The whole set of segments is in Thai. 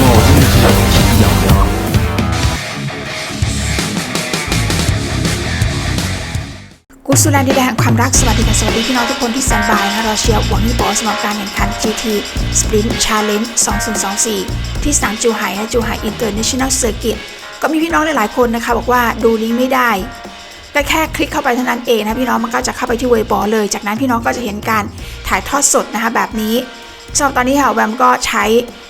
冒充自己痒痒。กุสุนันดีแดงความรักสวัสดีค่ะสวัสดีพี่น้องทุกคนที่สบายนะเราเชียร์หวังนี่บอสำหรับการแข่งขัน GT Sprint Challenge 2024 ที่สนามจูไห่นะจูไห่ International Circuit ก็มีพี่น้องหลายๆคนนะคะ บอกว่าดูลิงก์ไม่ได้ก็แค่คลิกเข้าไปเท่านั้นเองนะพี่น้องมันก็จะเข้าไปที่เว็บอเลย จากนั้นพี่น้องก็จะเห็นการถ่ายทอดสดนะคะแบบนี้สำหรับตอนนี้ค่ะแวมก็ใช้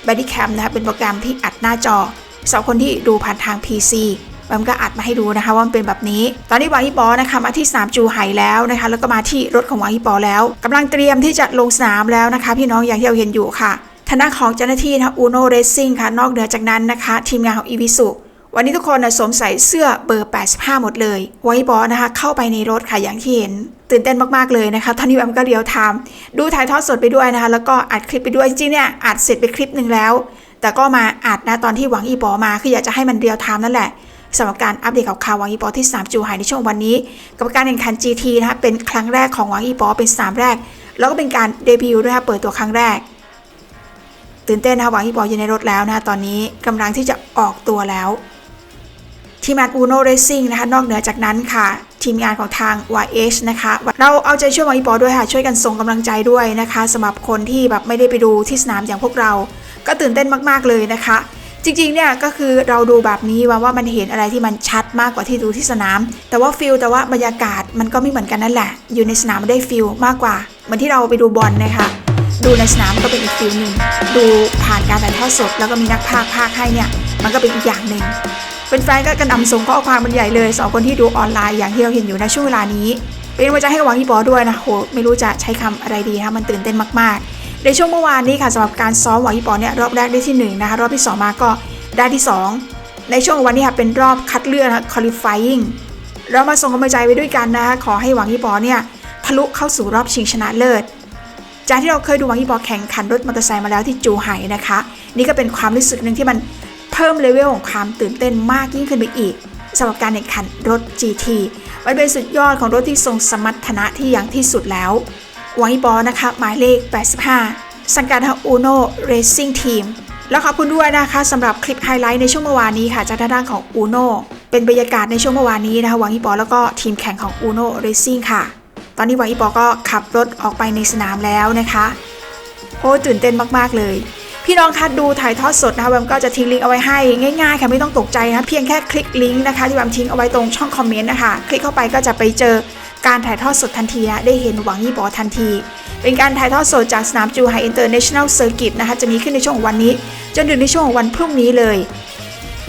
Bodycam นะคะเป็นโปรแกรมที่อัดหน้าจอสำหรับคนที่ดูผ่านทาง PC มันก็อัดมาให้ดูนะคะว่ามันเป็นแบบนี้ ตอนนี้วางฮิปอนะคะมาที่สนามจูไห่แล้วนะคะ แล้วก็มาที่รถของวางฮิปอแล้วกำลังเตรียมที่จะลงสนามแล้วนะคะ พี่น้องอย่างที่เราเห็นอยู่ค่ะทางด้านของเจ้าหน้าที่นะคะ Uno Racing ค่ะ นอกเหนือจากนั้นนะคะ ทีมงานของอีวิสุ วันนี้ทุกคนนะสวมใส่เสื้อเบอร์ 85 หมดเลย ไว้บอสนะคะ เข้าไปในรถค่ะอย่างที่เห็น ตื่นเต้นมากๆเลยนะคะท่านนี้แอมก็เรียวไทม์ดูถ่ายทอดสดไปด้วยนะคะ แล้วก็อัดคลิปไปด้วยจริงๆเนี่ยอัดเสร็จไปคลิปหนึ่งแล้ว แต่ก็มาอัดนะตอนที่หวังอีปอมาคืออยากจะให้มันเรียวไทม์นั่นแหละสำหรับการอัปเดตข่าวๆหวังอีปอที่สามจูไห่ในช่วงวันนี้ กับการแข่งขัน GT นะคะเป็นครั้งแรกของวังอีปอเป็นสนามแรก แล้วก็เป็นการเดบิวต์ด้วยค่ะเปิดตัวครั้งแรก ตื่นเต้นนะคะหวังอีปออยู่ในรถแล้วนะคะตอนนี้กำลังที่จะออกตัวแล้วทีมงาน Uno Racing นะคะนอกเหนือจากนั้นค่ะ ทีมงานของทาง YH นะคะ เราเอาใจช่วยหวังอีปอด้วยค่ะ ช่วยกันส่งกำลังใจด้วยนะคะสำหรับคนที่แบบไม่ได้ไปดูที่สนามอย่างพวกเรา ก็ตื่นเต้นมากๆเลยนะคะ จริงๆเนี่ยก็คือเราดูแบบนี้ว่าว่ามันเห็นอะไรที่มันชัดมากกว่าที่ดูที่สนาม แต่ว่าฟิลแต่ว่าบรรยากาศมันก็ไม่เหมือนกันนั่นแหละ อยู่ในสนามมันได้ฟิลมากกว่าเหมือนที่เราไปดูบอลนะคะ ดูในสนามก็เป็นอีกฟิลหนึ่งดูผ่านการถ่ายทอดสด แล้วก็มีนักพากย์พากย์ให้เนี่ย มันก็เป็นอีกอย่างหนึ่งเป็นแฟนก็กระนำส่งข้อความมันใหญ่เลยสองคนที่ดูออนไลน์อย่างที่เราเห็นอยู่ในช่วงเวลานี้เป็นกำลังใจให้กับหวังอีปอด้วยนะโหไม่รู้จะใช้คำอะไรดีนะมันตื่นเต้นมากๆ ในช่วงเมื่อวานนี้ค่ะสำหรับการซ้อมหวังอีปอเนี่ยรอบแรกได้ที่หนึ่งนะคะรอบที่สองมาก็ได้ที่สองในช่วงวันนี้ค่ะเป็นรอบคัดเลือกนะคะ qualifying เรามาส่งกำลังใจไปด้วยกันนะคะขอให้หวังอีปอเนี่ยทะลุเข้าสู่รอบชิงชนะเลิศ จากที่เราเคยดูวังอีปอแข่งขันรถมอเตอร์ไซค์มาแล้วที่จูไห่นะคะ นี่ก็เป็นความรู้สึกหนึ่งที่มันเพิ่มเลเวลของความตื่นเต้นมากยิ่งขึ้นไปอีกสำหรับการแข่งขันรถ GT มันเป็นสุดยอดของรถที่ทรงสมรรถนะที่อย่างที่สุดแล้ววังอีปอนะคะหมายเลข 85 สังกัดทาง Uno Racing Team แล้วขอบคุณด้วยนะคะสำหรับคลิปไฮไลท์ในช่วงเมื่อวานนี้ค่ะจากด้านของ Uno เป็นบรรยากาศในช่วงเมื่อวานนี้นะคะวังอีปอแล้วก็ทีมแข่งของ Uno Racing ค่ะ ตอนนี้หวังอีปอก็ขับรถออกไปในสนามแล้วนะคะ โอ้ตื่นเต้นมากๆเลย พี่น้องคะดูถ่ายทอดสดนะคะแวมก็จะทิ้งลิงก์เอาไว้ให้ง่ายๆค่ะไม่ต้องตกใจนะเพียงแค่คลิกลิงก์นะคะที่แวมทิ้งเอาไว้ตรงช่องคอมเมนต์นะคะคลิกเข้าไปก็จะไปเจอการถ่ายทอดสดทันทีนะได้เห็นหวังยี่ปอทันที เป็นการถ่ายทอดสดจากสนามจูไฮอินเตอร์เนชั่นแนลเซอร์กิตนะคะจะมีขึ้นในช่วงวันนี้ จนถึงในช่วงวันพรุ่งนี้เลย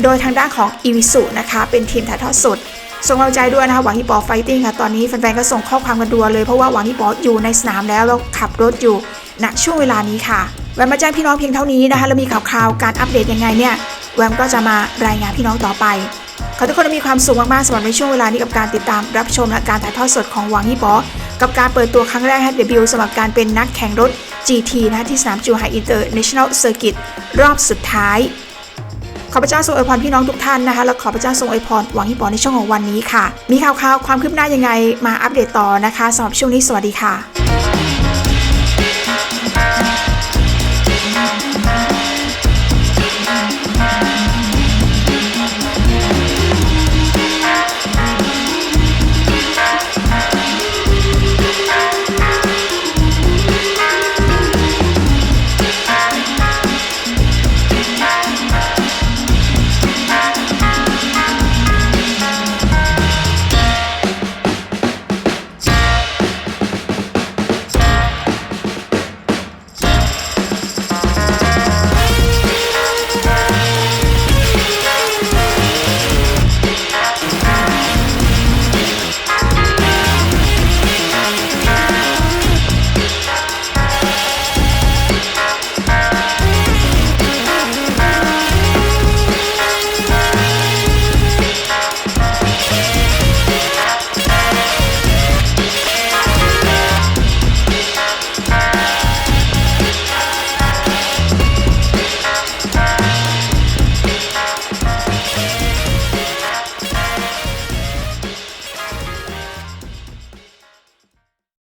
โดยทางด้านของอีวิสุนะคะเป็นทีมถ่ายทอดสด ส่งกำลังใจด้วยนะคะหวังฮิปอไฟติ้งค่ะตอนนี้แฟนๆก็ส่งข้อความกันดัวเลยเพราะว่าหวังฮิปออยู่ในสนามแล้วแล้วขับรถอยู่ณช่วงเวลานี้ค่ะแวมมาแจ้งพี่น้องเพียงเท่านี้นะคะแล้วมีข่าวคราวการอัปเดตยังไงเนี่ยแวมก็จะมารายงานพี่น้องต่อไปขอทุกคนมีความสุขมากๆสำหรับในช่วงเวลานี้กับการติดตามรับชมและการถ่ายทอดสดของหวังฮิปอกับการเปิดตัวครั้งแรกให้เดบิวต์สำหรับการเป็นนักแข่งรถ GT นะคะที่สนามจูไฮอินเตอร์เนชั่นแนลเซอร์กิตรอบสุดท้าย ขอพระเจ้าทรงอวยพรพี่น้องทุกท่านนะคะและขอพระเจ้าทรงอวยพรหวังพี่ปอในช่วงของวันนี้ค่ะ มีข่าวๆความคืบหน้ายังไงมาอัปเดตต่อนะคะสำหรับช่วงนี้สวัสดีค่ะ